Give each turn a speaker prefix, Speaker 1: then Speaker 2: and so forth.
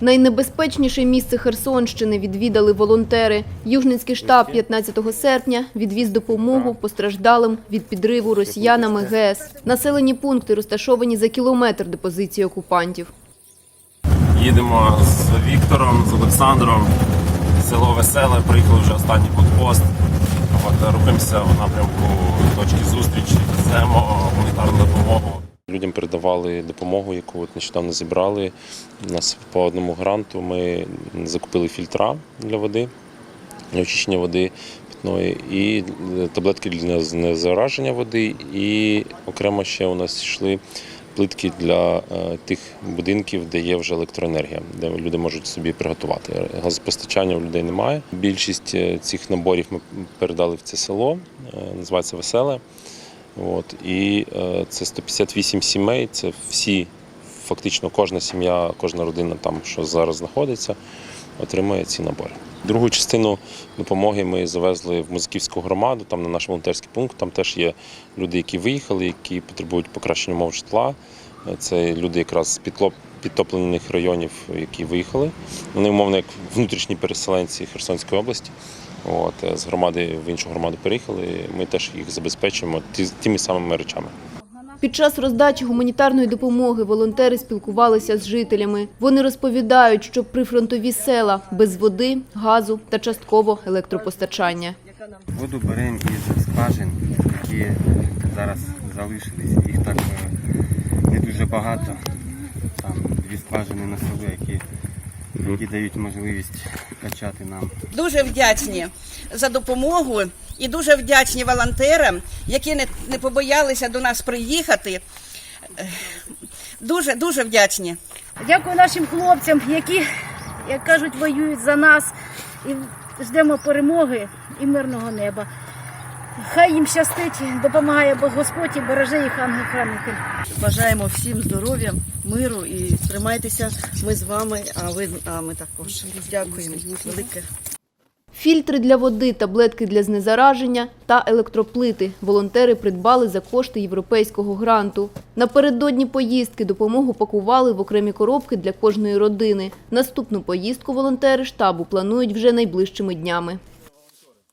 Speaker 1: Найнебезпечніше місце Херсонщини відвідали волонтери. Южницький штаб 15 серпня відвіз допомогу постраждалим від підриву росіянами ГЕС. Населені пункти розташовані за кілометр до позиції окупантів.
Speaker 2: Їдемо з Віктором, з Олександром. Село Веселе, приїхали вже останній блокпост. От, рухаємося в напрямку Передавали допомогу, яку от нещодавно зібрали. У нас по одному гранту ми закупили фільтра для води, для очищення води питної, і таблетки для знезараження води, і окремо ще у нас йшли плитки для е, тих будинків, де є вже електроенергія, де люди можуть собі приготувати. Газопостачання у людей немає. Більшість е, цих наборів ми передали в це село, е, називається Веселе. От, і е, це 158 сімей, це всі, фактично кожна сім'я, кожна родина там, що зараз знаходиться, отримує ці набори. Другу частину допомоги ми завезли в Музиківську громаду, там на наш волонтерський пункт. Там теж є люди, які виїхали, які потребують покращення умов житла. Е, Це люди якраз з підтоплених районів, які виїхали. Вони, умовно, як внутрішні переселенці Херсонської області. От, е, з громади в іншу громаду переїхали. Ми теж їх забезпечуємо ті- тими самими речами.
Speaker 1: Під час роздачі гуманітарної допомоги волонтери спілкувалися з жителями. Вони розповідають, що прифронтові села без води, газу та частково електропостачання.
Speaker 3: Воду беремо із скважин, які зараз залишились. Їх так е, не дуже багато. Там дві скважини на село, які, які дають можливість качати нам
Speaker 4: Дуже вдячні за допомогу і дуже вдячні волонтерам, які не, не побоялися до нас приїхати. Дуже дуже вдячні.
Speaker 5: Дякую нашим хлопцям, які, як кажуть, воюють за нас і ждемо перемоги і мирного неба. Хай їм щастить, допомагає Бог Господь і береже їх ангел-хранитель.
Speaker 6: Бажаємо всім здоров'я, миру і тримайтеся. Ми з вами, а ви а ми також. Дякуємо велике.
Speaker 1: Фільтри для води, таблетки для знезараження та електроплити волонтери придбали за кошти європейського гранту. Напередодні поїздки допомогу пакували в окремі коробки для кожної родини. Наступну поїздку волонтери штабу планують вже найближчими днями.